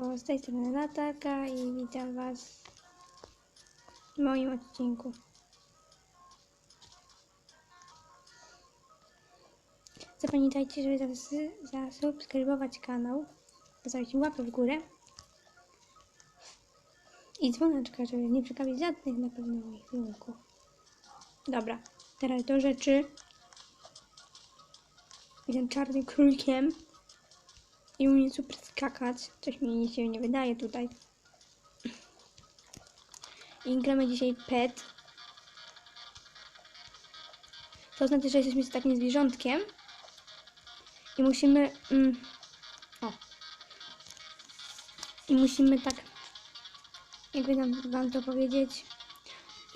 O, z tej strony Natalka i witam Was w moim odcinku. Zapamiętajcie, żeby zas- zasubskrybować kanał, zostawić łapę w górę i dzwoneczka, żeby nie przegapić żadnych na pewno moich filmików. Dobra, teraz do rzeczy. Jestem czarnym królikiem i umiem super skakać. Coś mi się nie wydaje tutaj. I gramy dzisiaj pet. To znaczy, że jesteśmy z takim zwierzątkiem. I musimy... Mm, o. I musimy tak... Jakby nam, wam to powiedzieć...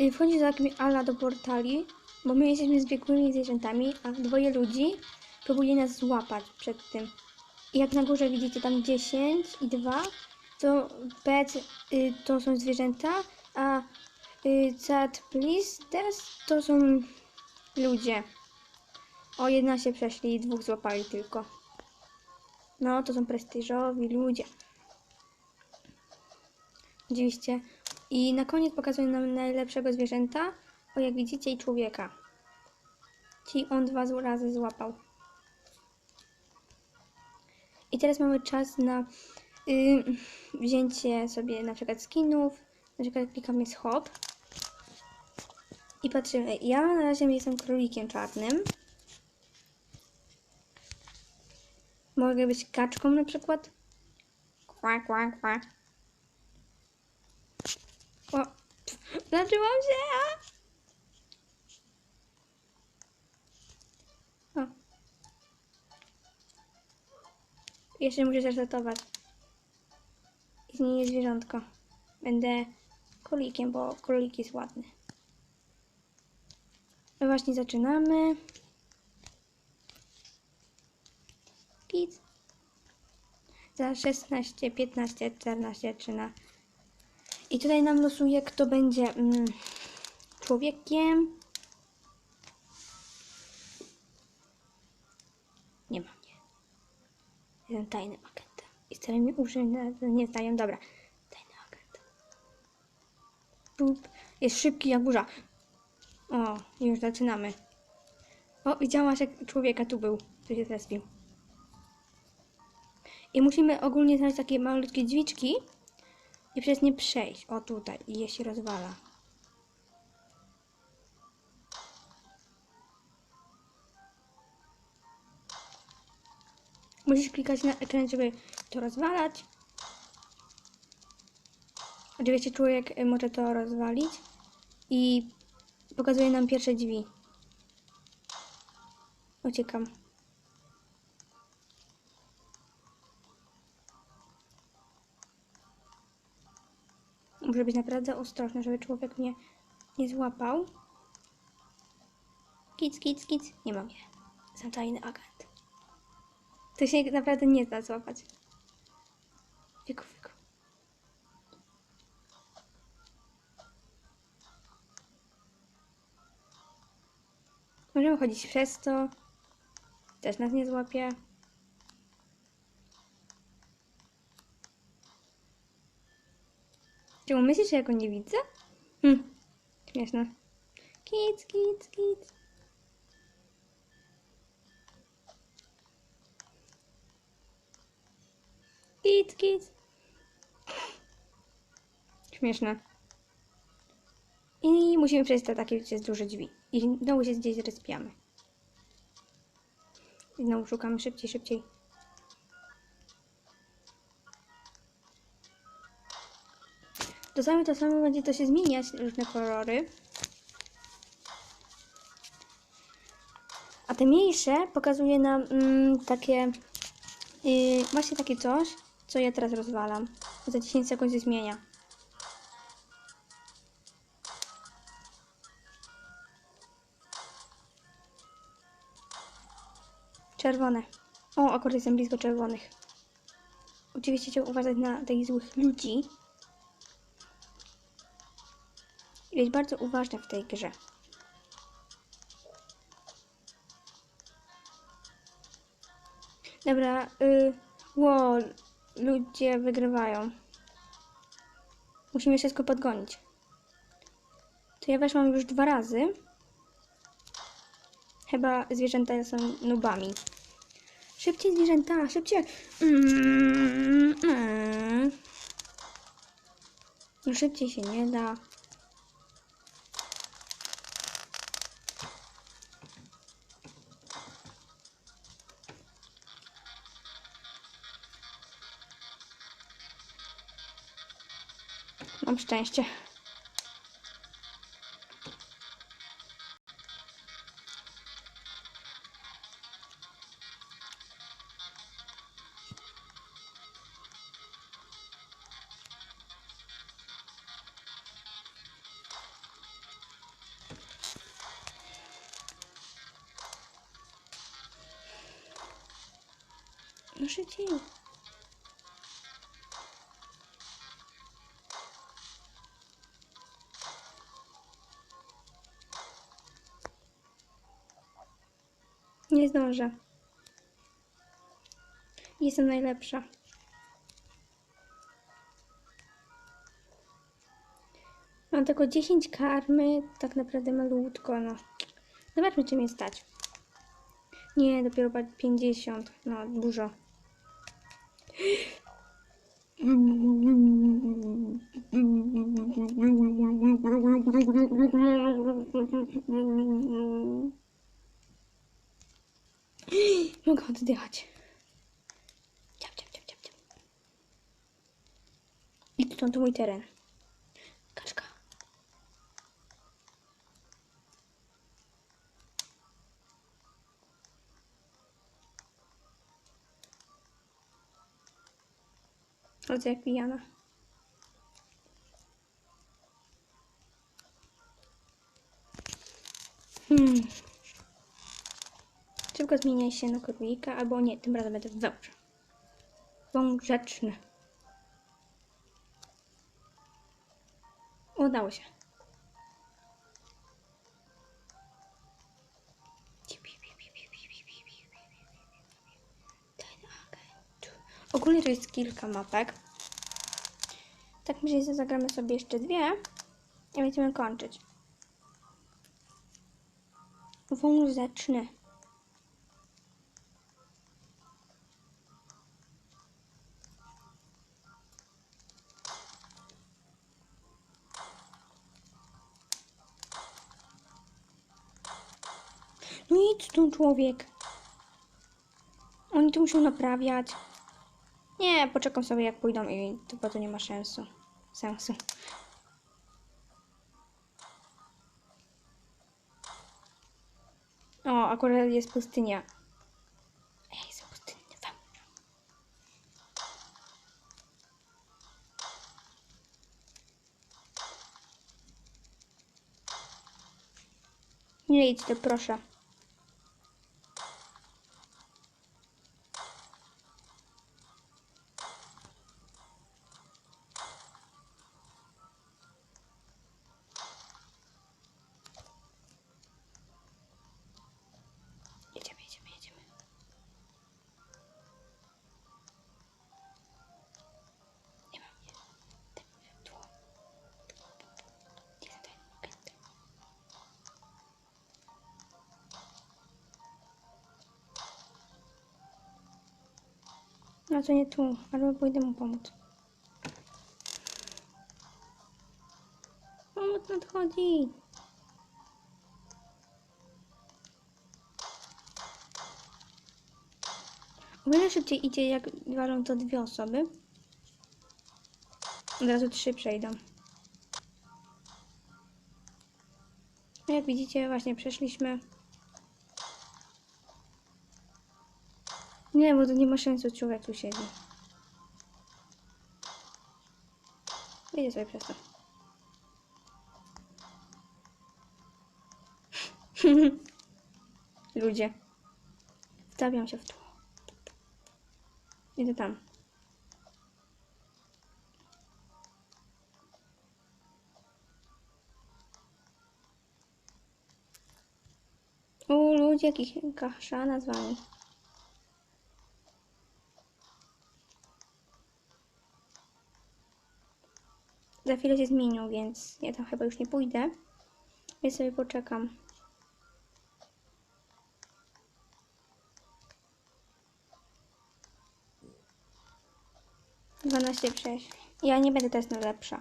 y, Wchodzić za takimi ala do portali, bo my jesteśmy zwykłymi zwierzętami, a dwoje ludzi próbuje nas złapać przed tym. Jak na górze widzicie tam 10 i 2, to pet y, to są zwierzęta, a y, cat blisters to są ludzie. O, jedna się przeszli, dwóch złapali tylko. No, to są prestiżowi ludzie. Oczywiście. I na koniec pokazuję nam najlepszego zwierzęta. O, jak widzicie, i człowieka. Czyli on dwa razy złapał. I teraz mamy czas na y, wzięcie sobie na przykład skinów. Na przykład klikamy hop. I patrzymy. Ja na razie jestem królikiem czarnym. Mogę być kaczką na przykład. Kwa, kwa, kwa. O, pff, zaczęłam się! a! O. Jeszcze muszę zresetować. I zmienię zwierzątko. Będę królikiem, bo królik jest ładny. No właśnie zaczynamy. Kit. Za 16, 15, 14, 13. I tutaj nam losuje, kto będzie mm, człowiekiem. Jestem tajnym agentem. I wcale uszy na- nie zdają. Dobra. Tajny agent. Tup. Jest szybki jak burza. O, już zaczynamy. O, widziałaś jak człowieka tu był. Tu się zespił. I musimy ogólnie znaleźć takie malutkie drzwiczki i przez nie przejść. O, tutaj. I je się rozwala. Musisz klikać na ekran, żeby to rozwalać. Oczywiście człowiek y, może to rozwalić i pokazuje nam pierwsze drzwi. Uciekam. Muszę być naprawdę ostrożna, żeby człowiek mnie nie złapał. Kic, kic, kic. Nie mam je. Jestem tajny agent. To się naprawdę nie da złapać. Fiku, fiku. Możemy chodzić przez to. Też nas nie złapie. Czemu myślisz, że ja go nie widzę? Hm, śmieszne. Kic, kic, kic. Kic, kic. Śmieszne. I musimy przejść te takie, gdzie jest duże drzwi. I znowu się gdzieś respiamy. I znowu szukamy szybciej, szybciej. Czasami to samo będzie to się zmieniać, różne kolory. A te mniejsze pokazuje nam mm, takie, yy, właśnie takie coś, co ja teraz rozwalam. Za 10 sekund się zmienia. Czerwone. O, akurat jestem blisko czerwonych. Oczywiście trzeba uważać na tych złych ludzi. I być bardzo uważny w tej grze. Dobra, y, wow, ludzie wygrywają. Musimy wszystko podgonić. To ja weszłam już dwa razy. Chyba zwierzęta są nubami. Szybciej zwierzęta, szybciej. Mm, mm. No szybciej się nie da. Mam szczęście. No szybciej. Nie zdążę. Jestem najlepsza. Mam tylko 10 karmy, tak naprawdę malutko, no. Zobaczmy, czy mnie stać. Nie, dopiero pa- 50, no dużo. Mogę oddychać. Ciap, ciap, ciap, ciap, ciap. I to, to mój teren. Kaszka. Chodzę jak pijana. Hmm. Szybko zmieniaj się na królika, albo nie, tym razem będę węż. Wąż rzeczny. Udało się. Ogólnie to jest kilka mapek. Tak myślę, że zagramy sobie jeszcze dwie i będziemy kończyć. Wąż. Człowiek. Oni to muszą naprawiać. Nie, poczekam sobie jak pójdą i bo to nie ma sensu. Sensu. O, akurat jest pustynia. Ej, jest pustynia. Wam. Nie idź to proszę. No to nie tu, ale pójdę mu pomóc. Pomoc nadchodzi. O wiele szybciej idzie, jak walą to dwie osoby. Od razu trzy przejdą. Jak widzicie, właśnie przeszliśmy. Nie, bo to nie ma sensu, człowiek tu siedzi. Idę sobie przez to. Ludzie. Wstawiam się w tło. Idę tam. O, ludzie, jakich kaszana z wami. Za chwilę się zmienią, więc ja tam chyba już nie pójdę. Więc sobie poczekam. Dwanaście przejść. Ja nie będę teraz najlepsza.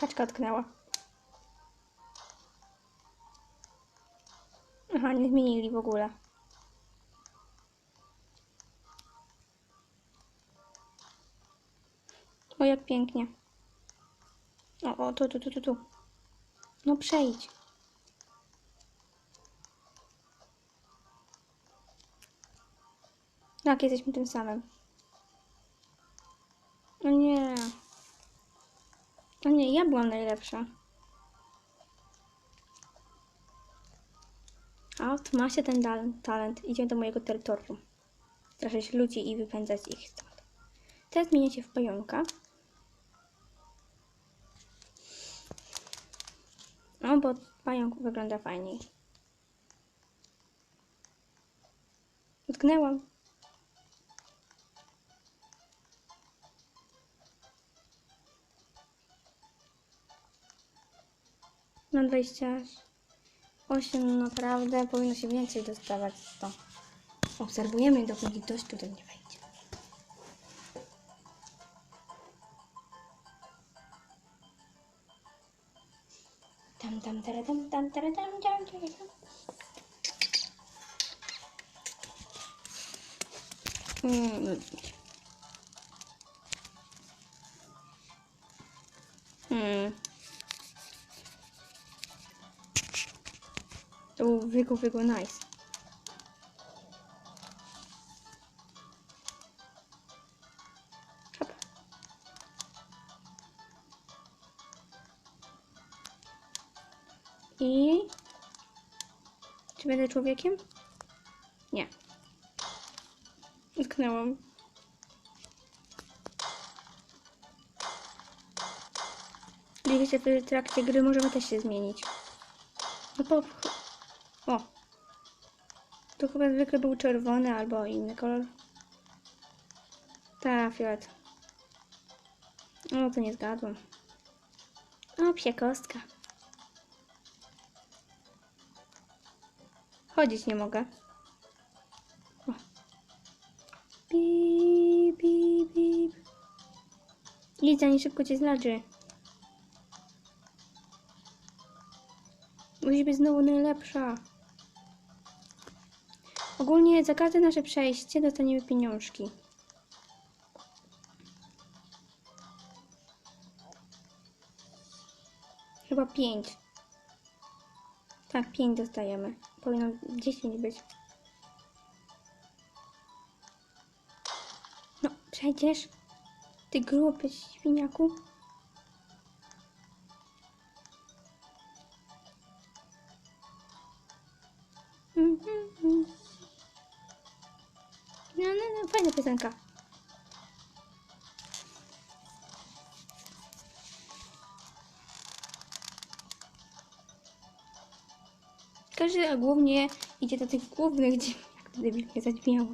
Kaczka tknęła. Aha, nie zmienili w ogóle. O, jak pięknie. O, o, tu, tu, tu, tu, tu. No przejdź. Tak, jesteśmy tym samym. O nie. Nie, ja byłam najlepsza. A oto ma się ten talent. Idziemy do mojego terytorium. Straszyć ludzi i wypędzać ich stąd. Teraz zmieniacie w pająka. No, bo pająk wygląda fajniej. Utknęłam. Mam 28, naprawdę powinno się więcej dostawać. To obserwujemy, dopóki ktoś tutaj nie wejdzie. Tam, tam, tara, tam, tam, tara, tam, tam, tara, tam. Mm. Hmm. Wygo, nice. Hop. I... Czy będę człowiekiem? Nie. Utknęłam. Wiecie, w trakcie gry możemy też się zmienić. No po... O! Tu chyba zwykle był czerwony albo inny kolor. Ta, fiolet. O, to nie zgadłam. O, psia kostka. Chodzić nie mogę. O. Bip, bip, bip. Idź, zanim szybko cię zladrzy. Musi być znowu najlepsza. Ogólnie za każde nasze przejście dostaniemy pieniążki. Chyba 5. Tak, 5 dostajemy. Powinno 10 być. No, przecież. Ty gruby świniaku. Każdy a głównie idzie do tych głównych drzwi, jak to debilnie zadźwiało,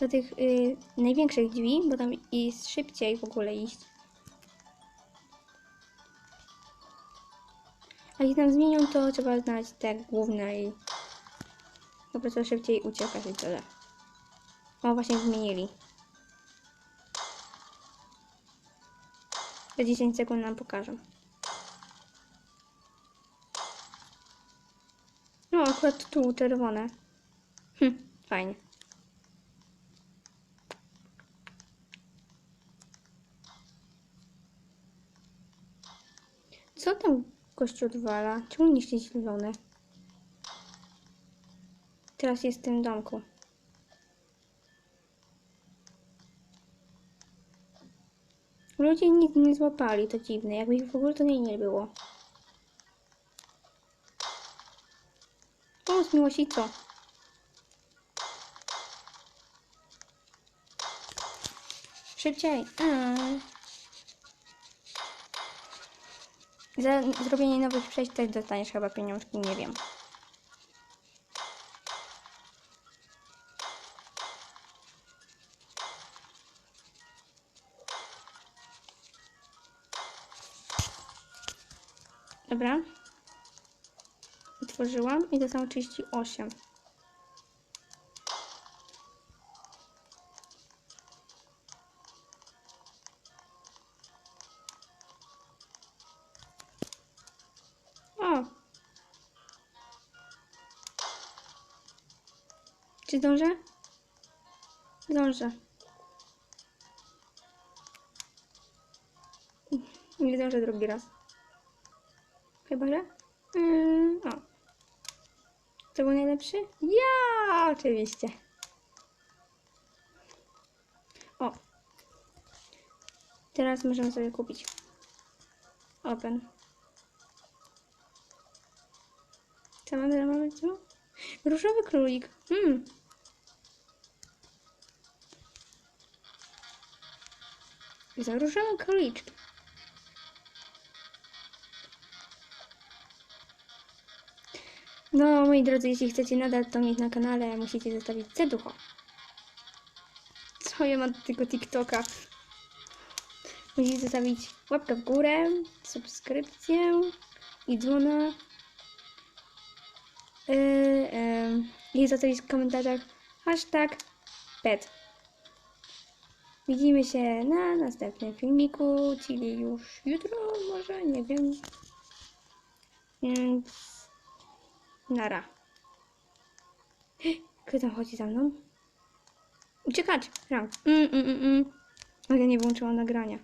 do tych y, największych drzwi, bo tam jest szybciej w ogóle iść. A jeśli tam zmienią, to trzeba znaleźć te główne i po prostu szybciej uciekać i tyle. O, właśnie zmienili. Za 10 sekund nam pokażą. No, akurat tu czerwone. Hm, fajnie. Co tam gościu odwala? Czemu nie jest zielone? Teraz jest w tym domku. Ludzie nic nie złapali, to dziwne. Jakby ich w ogóle to nie, nie było. O, zmiło się co? Szybciej. Mm. Za zrobienie nowych przejść też dostaniesz chyba pieniążki, nie wiem. Dobra. Otworzyłam i są 38. O! Czy zdążę? Zdążę. Nie zdążę drugi raz. Był najlepszy? Ja! Oczywiście. O. Teraz możemy sobie kupić. Open. Co mamy, mamy co? Różowy królik. Hmm. Za króliczki. No, moi drodzy, jeśli chcecie nadal to mieć na kanale, musicie zostawić ceducho. Co ja mam do tego TikToka? Musicie zostawić łapkę w górę, subskrypcję i dzwona. Yy, yy, I zostawić w komentarzach hashtag pet. Widzimy się na następnym filmiku, czyli już jutro, może, nie wiem. Więc Nara. Kto tam chodzi za mną? Uciekać! Ram. Mm, mm, mm, mm. Ale ja nie włączyłam nagrania.